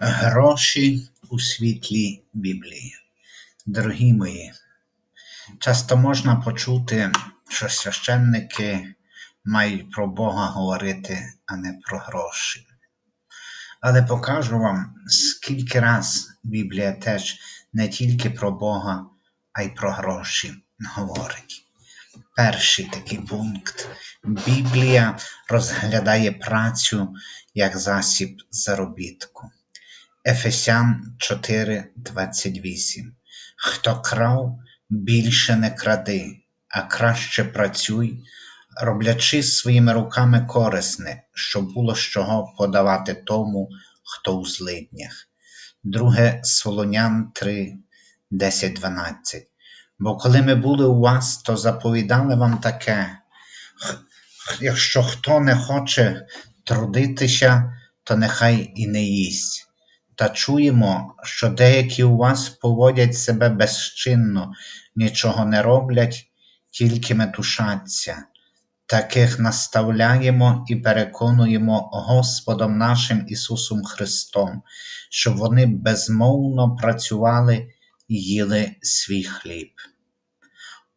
Гроші у світлі Біблії. Дорогі мої, часто можна почути, що священники мають про Бога говорити, а не про гроші. Але покажу вам, скільки раз Біблія теж не тільки про Бога, а й про гроші говорить. Перший такий пункт. Біблія розглядає працю як засіб заробітку. Ефесян 4:28 Хто крав, більше не кради, а краще працюй, роблячи своїми руками корисне, щоб було з чого подавати тому, хто у злиднях. Друге Солонян 3, 10, 12 Бо коли ми були у вас, то заповідали вам таке. Якщо хто не хоче трудитися, то нехай і не їсть. Та чуємо, що деякі у вас поводять себе безчинно, нічого не роблять, тільки метушаться. Таких наставляємо і переконуємо Господом нашим Ісусом Христом, щоб вони безмовно працювали і їли свій хліб.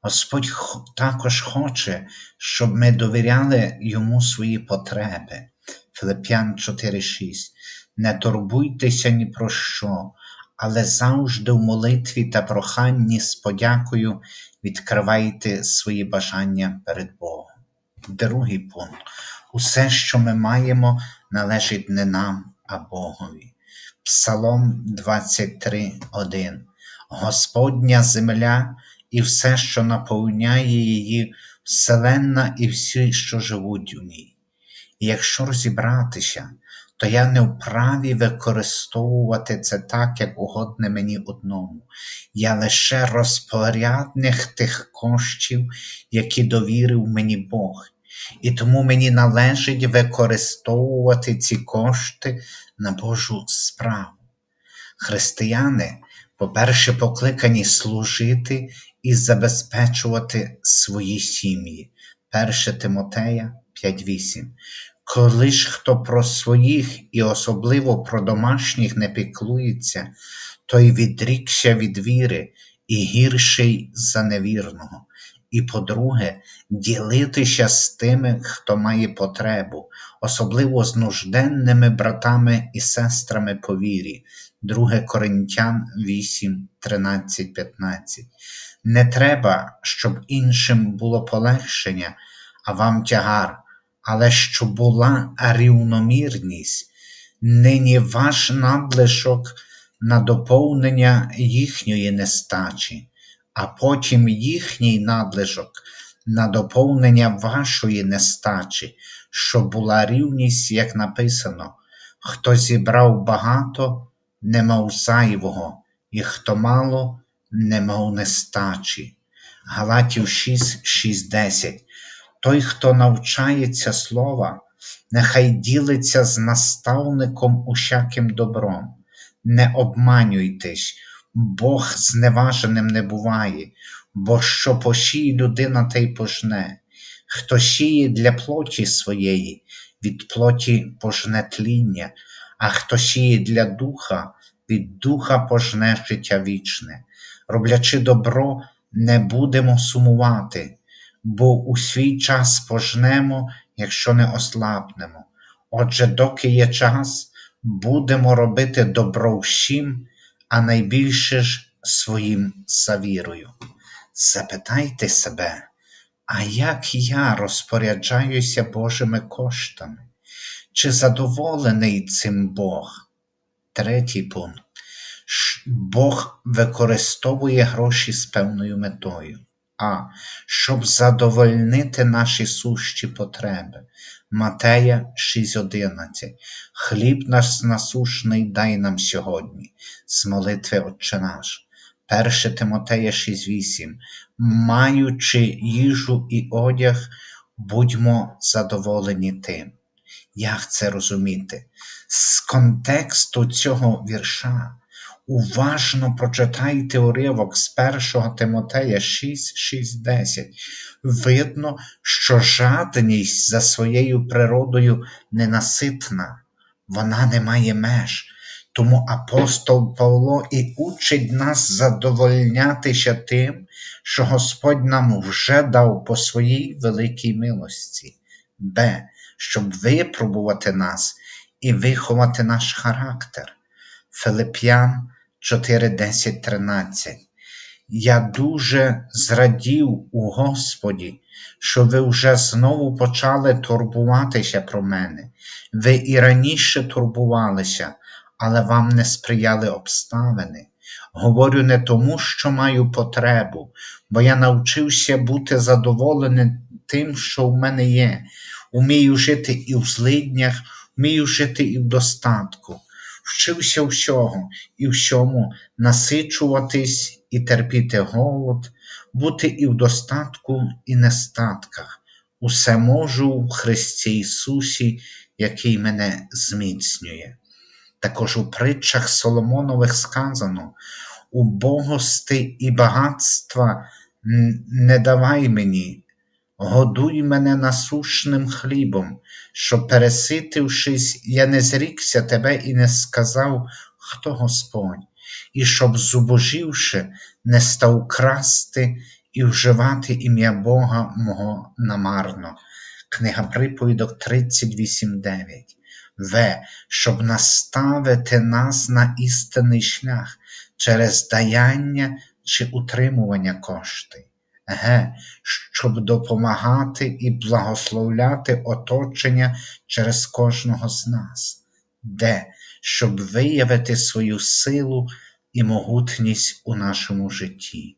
Господь також хоче, щоб ми довіряли Йому свої потреби. Филип'ян 4,6 Не турбуйтеся ні про що, але завжди в молитві та проханні з подякою відкривайте свої бажання перед Богом. Другий пункт. Усе, що ми маємо, належить не нам, а Богові. Псалом 23,1 Господня земля і все, що наповняє її, вселенна і всі, що живуть у ній. І якщо розібратися, то я не вправі використовувати це так, як угодне мені одному. Я лише розпорядник тих коштів, які довірив мені Бог. І тому мені належить використовувати ці кошти на Божу справу. Християни, по-перше, покликані служити і забезпечувати свої сім'ї. 1 Тимотея 5.8 Коли ж хто про своїх і особливо про домашніх не піклується, той відрікся від віри і гірший за невірного. І, по-друге, ділитися з тими, хто має потребу, особливо з нужденними братами і сестрами по вірі. 2 Коринтян 8, 13, 15. Не треба, щоб іншим було полегшення, а вам тягар, але щоб була рівномірність, нині ваш надлишок на доповнення їхньої нестачі, а потім їхній надлишок на доповнення вашої нестачі, щоб була рівність, як написано, хто зібрав багато, не мав зайвого, і хто мало немов нестачі. Галатів 6, 6, 10. Той, хто навчається слова, нехай ділиться з наставником усяким добром. Не обманюйтесь, Бог зневаженим не буває, бо що посіє людина, те й пожне. Хто сіє для плоті своєї, від плоті пожне тління, а хто сіє для духа, від духа пожне життя вічне роблячи добро, не будемо сумувати, бо у свій час пожнемо, якщо не ослабнемо. Отже, доки є час, будемо робити добро всім, а найбільше ж своїм завірою. Запитайте себе, а як я розпоряджаюся Божими коштами? Чи задоволений цим Бог? Третій пункт. Бог використовує гроші з певною метою, а щоб задовольнити наші сущі потреби. Матея 6:11 Хліб наш насушний дай нам сьогодні, з молитви Отче наш. 1 Тимотея 6:8 Маючи їжу і одяг, будьмо задоволені тим. Як це розуміти? З контексту цього вірша Уважно прочитайте уривок з 1 Тимотея 6, 6, 10. Видно, що жадність за своєю природою ненаситна, вона не має меж. Тому апостол Павло і учить нас задовольнятися тим, що Господь нам вже дав по своїй великій милості, Б. Щоб випробувати нас і виховати наш характер. Филип'ян 4, 10, 13. Я дуже зрадів у Господі, що ви вже знову почали турбуватися про мене. Ви і раніше турбувалися, але вам не сприяли обставини. Говорю не тому, що маю потребу, бо я навчився бути задоволеним тим, що в мене є. Умію жити і в злиднях, вмію жити і в достатку. Вчився всього і всьому насичуватись і терпіти голод, бути і в достатку, і нестатках. Усе можу в Христі Ісусі, який мене зміцнює. Також у притчах Соломонових сказано: убогости і багатства не давай мені, годуй мене насушним хлібом, що, переситившись, я не зрікся тебе і не сказав, хто Господь, і щоб, зубожівши, не став красти і вживати ім'я Бога мого намарно. Книга приповідок 38.9. В, щоб наставити нас на істинний шлях через даяння чи утримування кошти. Г, щоб допомагати і благословляти оточення через кожного з нас, Д, щоб виявити свою силу і могутність у нашому житті.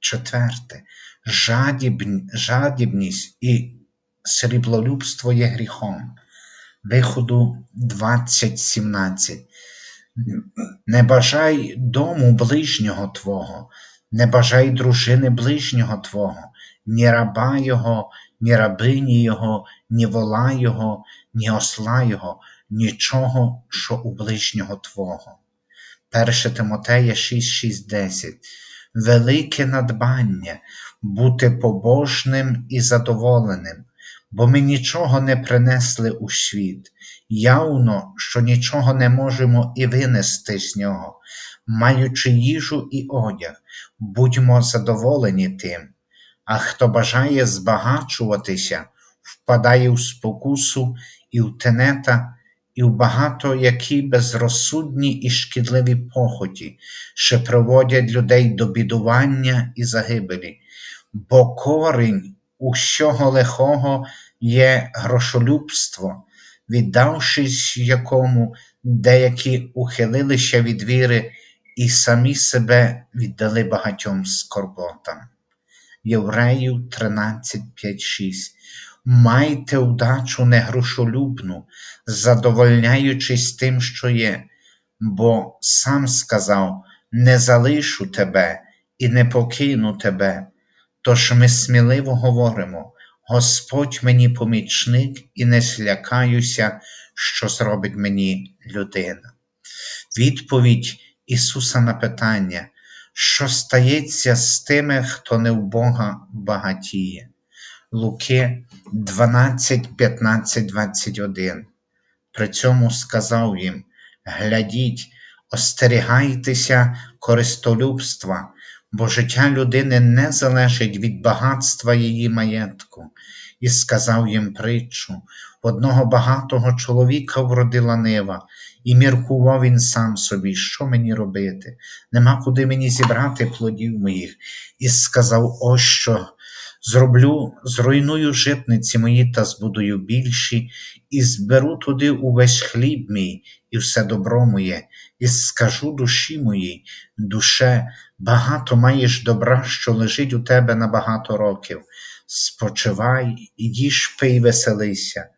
Четверте, жадібність і сріблолюбство є гріхом. Виходу 2017. Не бажай дому ближнього Твого, не бажай дружини ближнього Твого, ні раба Його, ні рабині Його, ні вола Його, ні осла Його, нічого, що у ближнього Твого. 1 Тимотея 6, 6, 10. Велике надбання бути побожним і задоволеним, бо ми нічого не принесли у світ, явно, що нічого не можемо і винести з нього, маючи їжу і одяг, будьмо задоволені тим. А хто бажає збагачуватися, впадає в спокусу і в тенета, і в багато які безрозсудні і шкідливі похоті, що приводять людей до бідування і загибелі, бо корінь усього лихого є грошолюбство, віддавшись якому деякі ухилилися від віри і самі себе віддали багатьом скорботам. Євреїв 13, 5, 6 Майте удачу негрошолюбну, задовольняючись тим, що є, бо сам сказав: не залишу тебе і не покину тебе. Тож ми сміливо говоримо: Господь мені помічник і не злякаюся, що зробить мені людина. Відповідь Ісуса на питання, що стається з тими, хто не в Бога багатіє. Луки 12, 15, 21. При цьому сказав їм: Глядіть, остерігайтеся користолюбства, бо життя людини не залежить від багатства її маєтку, і сказав їм притчу: одного багатого чоловіка вродила нива, і міркував він сам собі, що мені робити, нема куди мені зібрати плодів моїх, і сказав: Ось що. Зроблю, зруйную житниці мої та збудую більші, і зберу туди увесь хліб мій і все добро моє, і скажу душі моїй, душе, багато маєш добра, що лежить у тебе на багато років. Спочивай, їж пий, веселися.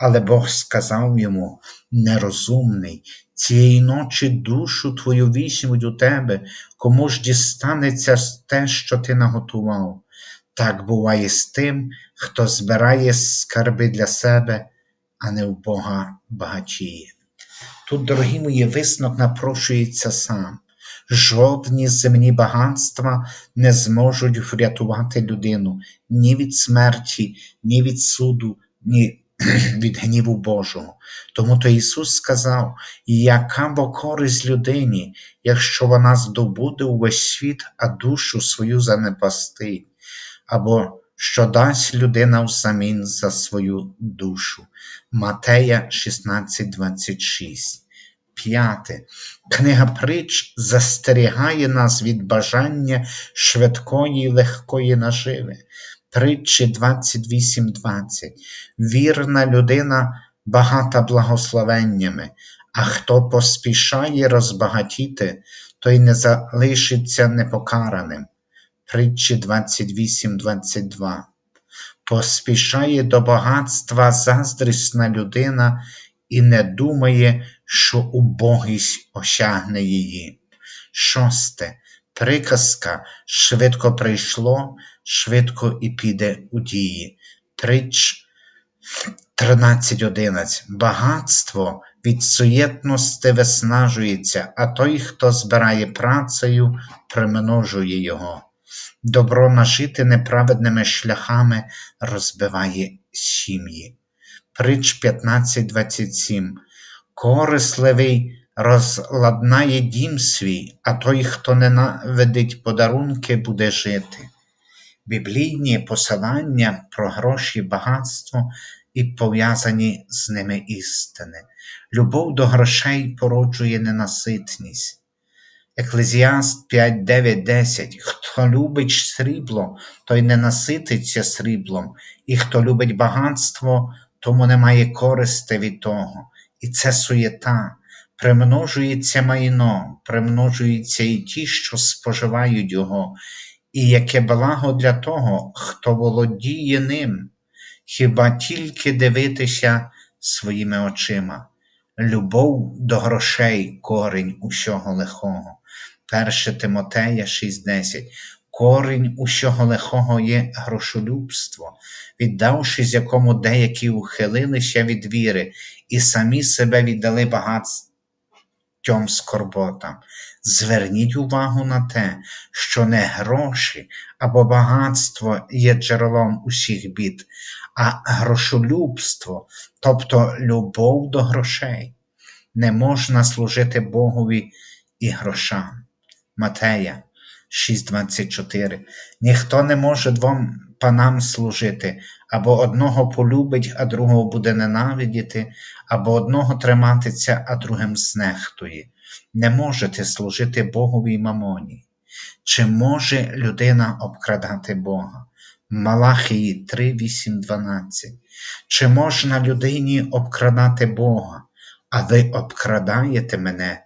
Але Бог сказав йому нерозумний, цієї ночі душу твою візьмуть у тебе, кому ж дістанеться те, що ти наготував. Так буває з тим, хто збирає скарби для себе, а не в Бога багатіє. Тут, дорогі мої, виснок напрошується сам. Жодні земні багатства не зможуть врятувати людину ні від смерті, ні від суду, ні від гніву Божого. Тому то Ісус сказав, яка бо користь людині, якщо вона здобуде увесь світ, а душу свою занепастить, або що дасть людина взамін за свою душу. Матея 16,26 П'яте. Книга притч застерігає нас від бажання швидкої й легкої наживи. Притчі 28.20. Вірна людина багата благословеннями, а хто поспішає розбагатіти, той не залишиться непокараним. Притчі 28.22. Поспішає до багатства заздрісна людина і не думає, що убогість осягне її. Шосте. Приказка швидко прийшло, швидко і піде у дії. Притч 13.11. Багатство від суєтності виснажується, а той, хто збирає працею, примножує його. Добро нажити неправедними шляхами розбиває сім'ї. Притч 15.27. Корисливий розладнає дім свій, а той, хто ненавидить подарунки, буде жити. Біблійні посилання про гроші, багатство і пов'язані з ними істини. Любов до грошей породжує ненаситність. Еклезіаст 5, 9, 10. Хто любить срібло, той не насититься сріблом, і хто любить багатство, тому немає користи від того. І це суєта. Примножується майно, примножуються і ті, що споживають його, і яке благо для того, хто володіє ним, хіба тільки дивитися своїми очима. Любов до грошей корінь усього лихого. 1 Тимотея 6:10. Корінь усього лихого є грошолюбство, віддавшись якому деякі ухилилися від віри і самі себе віддали багатьом скорботам. Зверніть увагу на те, що не гроші або багатство є джерелом усіх бід, а грошолюбство, тобто любов до грошей. Не можна служити Богові і грошам. Матея 6:24. Ніхто не може двом панам служити, або одного полюбить, а другого буде ненавидіти, або одного триматися, а другим знехтує. Не можете служити Богові й мамоні. Чи може людина обкрадати Бога? Малахії 3, 8, 12. Чи можна людині обкрадати Бога, а ви обкрадаєте мене?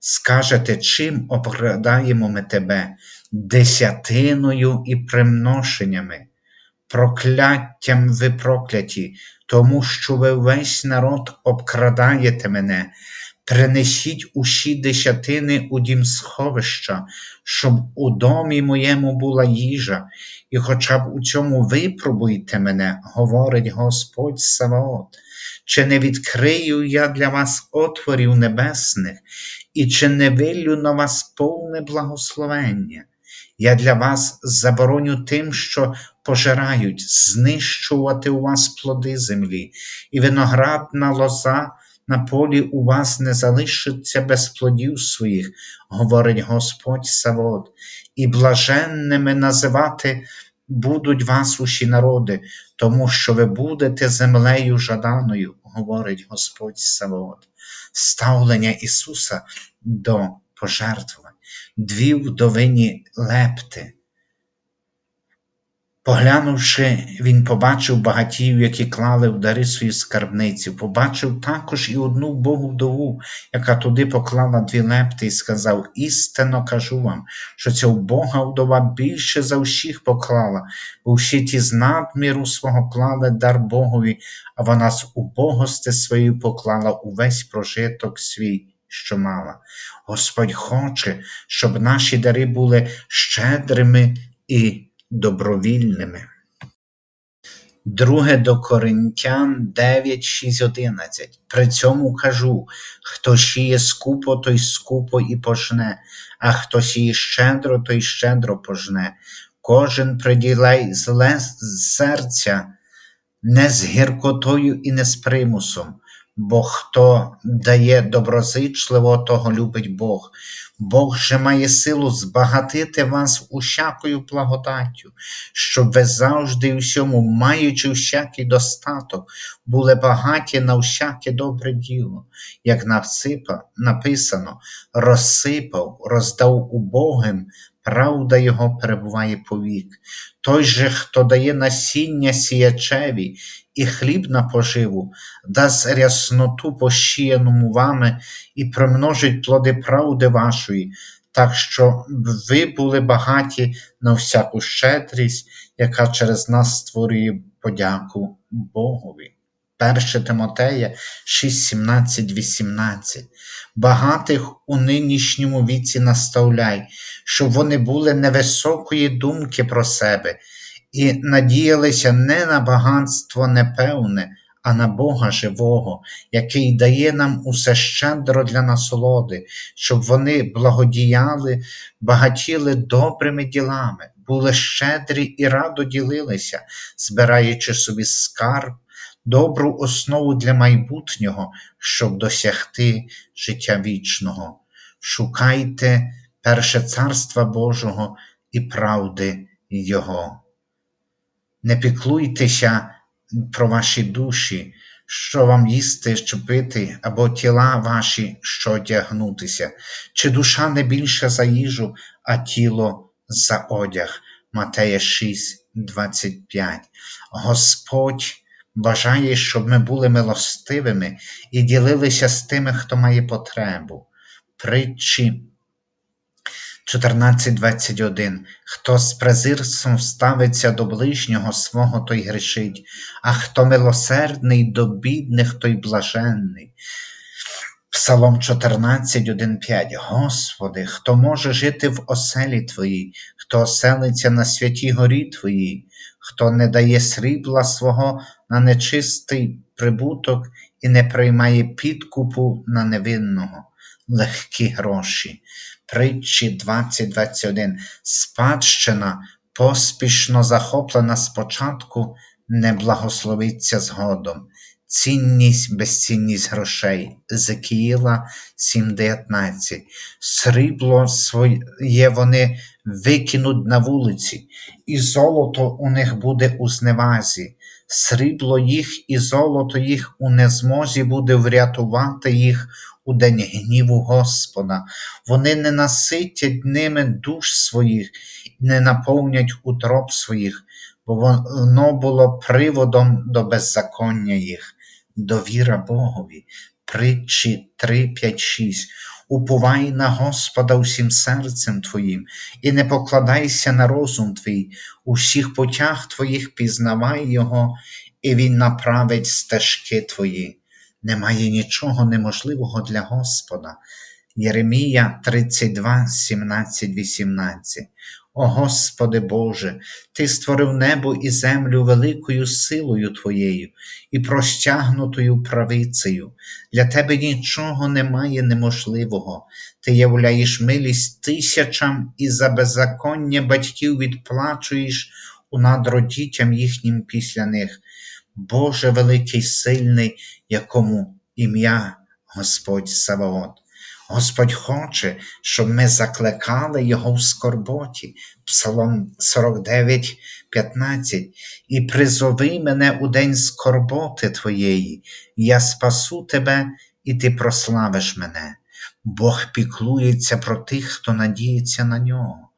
Скажете, чим обкрадаємо ми тебе? Десятиною і примношеннями, прокляттям ви прокляті, тому що ви весь народ обкрадаєте мене. Принесіть усі десятини у дім сховища, щоб у домі моєму була їжа, і хоча б у цьому випробуйте мене, говорить Господь Саваот, чи не відкрию я для вас отворів небесних, і чи не вилю на вас повне благословення? Я для вас забороню тим, що пожирають, знищувати у вас плоди землі, і виноградна лоза на полі у вас не залишиться без плодів своїх, говорить Господь Савод, і блаженними називати будуть вас усі народи, тому що ви будете землею жаданою, говорить Господь Савод. Ставлення Ісуса до пожертвувань, дві вдовині лепти. Поглянувши, він побачив багатіїв, які клали в дари свою скарбницю, побачив також і одну Богу вдову, яка туди поклала дві лепти, і сказав: Істинно кажу вам, що ця Бога вдова більше за всіх поклала, бо всі ті з надміру свого клали дар Богові, а вона з убогости своєю поклала увесь прожиток свій. Що мала. Господь хоче, щоб наші дари були щедрими і добровільними. Друге до Коринтян 9, 6, 11. При цьому кажу: хто сіє скупо, той скупо і пожне, а хто сіє щедро, той щедро пожне. Кожен приділяй зле серця не з гіркотою і не з примусом, бо хто дає доброзичливо, того любить Бог. Бог же має силу збагатити вас усякою благодаттю, щоб ви завжди всьому, маючи всякий достаток, були багаті на всяке добре діло, як навсипа, написано, розсипав, роздав убогим, правда його перебуває повік. Той же, хто дає насіння сіячеві і хліб на поживу, дасть рясноту посіяному вами і примножить плоди правди вашої, так що ви були багаті на всяку щедрість, яка через нас створює подяку Богові. 1 Тимотея 6, 17, 18. Багатих у нинішньому віці наставляй, щоб вони були невисокої думки про себе і надіялися не на багатство непевне, а на Бога живого, який дає нам усе щедро для насолоди, щоб вони благодіяли, багатіли добрими ділами, були щедрі і радо ділилися, збираючи собі скарб добру основу для майбутнього, щоб досягти життя вічного. Шукайте перше царства Божого і правди Його. Не піклуйтеся про ваші душі, що вам їсти, що пити, або тіла ваші, що одягнутися, чи душа не більше за їжу, а тіло за одяг. Матея 6, 25. Господь бажає, щоб ми були милостивими і ділилися з тими, хто має потребу. Притчі 14.21 Хто з презирством ставиться до ближнього свого, той грішить, а хто милосердний до бідних, той блаженний. Псалом 14.1.5 Господи, хто може жити в оселі Твоїй, хто оселиться на святій горі Твоїй, хто не дає срібла свого на нечистий прибуток і не приймає підкупу на невинного, легкі гроші. Притчі 20.21 Спадщина, поспішно захоплена спочатку, не благословиться згодом. Цінність, безцінність грошей. Зекіїла 7.19 Срібло своє вони викинуть на вулиці, і золото у них буде у зневазі, срібло їх і золото їх у незмозі буде врятувати їх у день гніву Господа. Вони не наситять ними душ своїх не наповнять утроб своїх, бо воно було приводом до беззаконня їх, довіра Богові. Притчі 3, 5, 6 Уповай на Господа усім серцем Твоїм, і не покладайся на розум твій, у всіх путях Твоїх пізнавай Його, і Він направить стежки Твої. Немає нічого неможливого для Господа. Єремія 32, 17, 18 о Господи Боже, Ти створив небо і землю великою силою Твоєю і простягнутою правицею. Для Тебе нічого немає неможливого. Ти являєш милість тисячам і за беззаконня батьків відплачуєш у надро дітям їхнім після них. Боже великий, сильний, якому ім'я Господь Саваот. Господь хоче, щоб ми закликали Його в скорботі, Псалом 49, 15, і призови мене у день скорботи Твоєї, я спасу тебе, і ти прославиш мене. Бог піклується про тих, хто надіється на нього.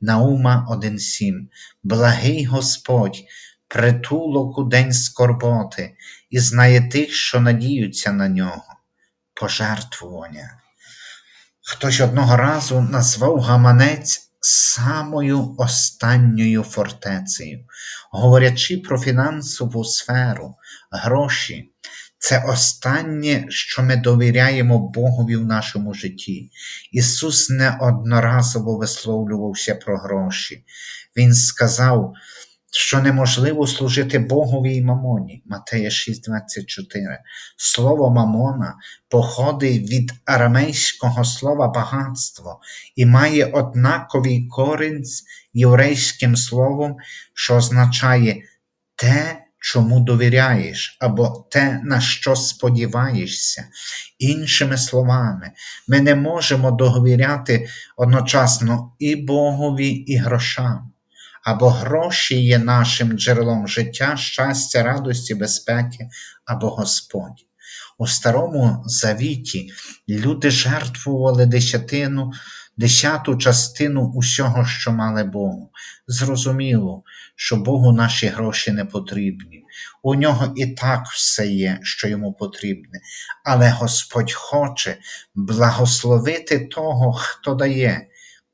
Наума 1,7 Благий Господь, притулок у день скорботи, і знає тих, що надіються на нього, пожертвування. Хтось одного разу назвав гаманець самою останньою фортецею, говорячи про фінансову сферу, гроші. Це останнє, що ми довіряємо Богові в нашому житті. Ісус неодноразово висловлювався про гроші. Він сказав, що неможливо служити Богові і мамоні. Матея 6,24. Слово мамона походить від арамейського слова багатство і має однаковий корінь з єврейським словом, що означає те, чому довіряєш, або те, на що сподіваєшся. Іншими словами, ми не можемо довіряти одночасно і Богові, і грошам. Або гроші є нашим джерелом життя, щастя, радості, безпеки, або Господь. У Старому Завіті люди жертвували десятину, десяту частину усього, що мали Богу. Зрозуміло, що Богу наші гроші не потрібні. У нього і так все є, що йому потрібне, але Господь хоче благословити того, хто дає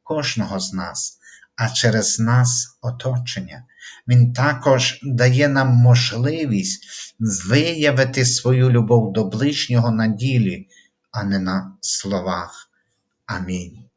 кожного з нас, а через нас оточення. Він також дає нам можливість виявити свою любов до ближнього на ділі, а не на словах. Амінь.